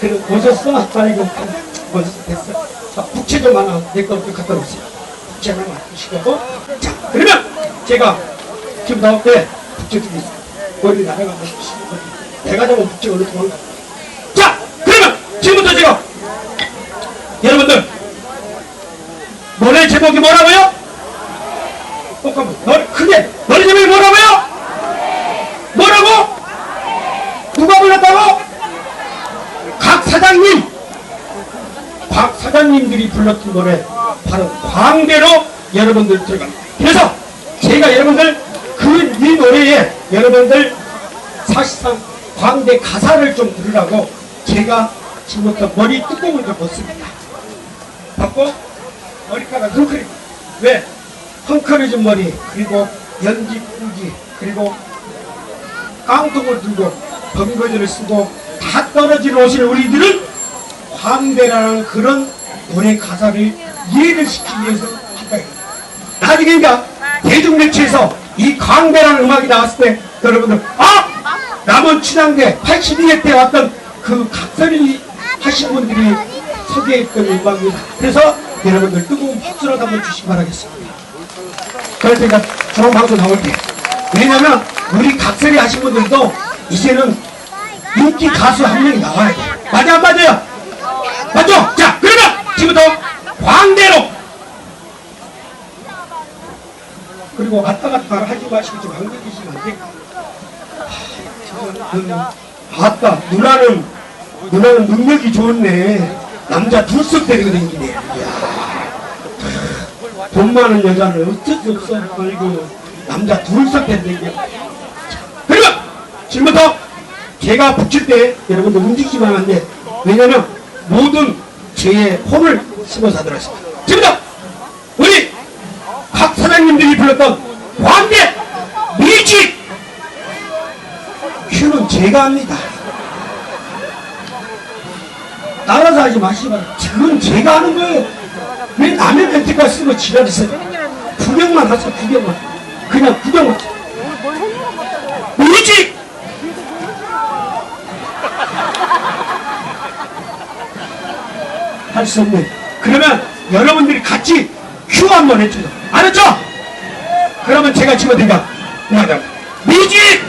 그래, 오셨어? 아이고, 벌써 됐어. 자, 부채 좀 하나, 내 것도 갖다 놓으세요. 부채 하나 주시고. 자, 그러면 제가 지금 나올 때 부채 주고 있어요. 머리 주시고. 내가 잡은 부채 어느 도망가. 자, 그러면 지금부터 제가 여러분들 노래 제목이 뭐라고요? 똑같은 노래 크게 노래 제목이 뭐라고요? 뭐라고? 누가 불렀다고? 각 사장님! 각 사장님들이 불렀던 노래 바로 광대로 여러분들 들어가 그래서 제가 여러분들 그 이 노래에 여러분들 사실상 광대 가사를 좀 들으라고 제가 지금부터 머리 뚜껑을 좀 벗습니다. 벗고 머리카락 헝클이 왜? 헝클어진 머리 그리고 연지 꾸기 그리고 깡통을 들고 범거지를 쓰고 다 떨어진 옷을 우리들은 황대라는 그런 노래 가사를 이해를 시키기 위해서 한다. 나중에 그러니까 대중매체에서 이 광대라는 음악이 나왔을 때 여러분들 아! 남원 친황대 82회 때 왔던 그 각설이 하신 분들이 소개했던 음악입니다. 그래서 여러분들 뜨거운 박수라도 한번 주시기 바라겠습니다. 그래서 제가 좋은 방송 나올게요. 왜냐면 우리 각설이 하신 분들도 이제는 인기 가수 한 명이 나와야 돼. 맞아 안 맞아요? 맞죠? 자 그러면 지금부터 광대로 그리고 왔다 갔다 하지 마시고 좀 한국 계시면 안 될까? 하, 저는 아따 누나는 누나는 능력이 좋네. 남자 둘씩 데리고 다니네. 돈 많은 여자는 어쩔 수 없어. 아이고 남자 둘씩 데리고 다니네. 그러면 지금부터 제가 붙일 때 여러분들 안 돼. 왜냐면 모든 죄의 혼을 심어서 하도록 하겠습니다. 지금부터 우리 각 사장님들이 불렀던 광대 미지 큐는 제가 합니다. 따라서 하지 마시고 그건 제가 하는 거예요. 왜 남의 멘트가 쓰고 지랄이세요? 구경만 하세요 구경만. 그냥 구경만. 미지 할 수 없네. 그러면 여러분들이 같이 큐 한번 해줘요. 알았죠? 그러면 제가 집어드릴까? 미지!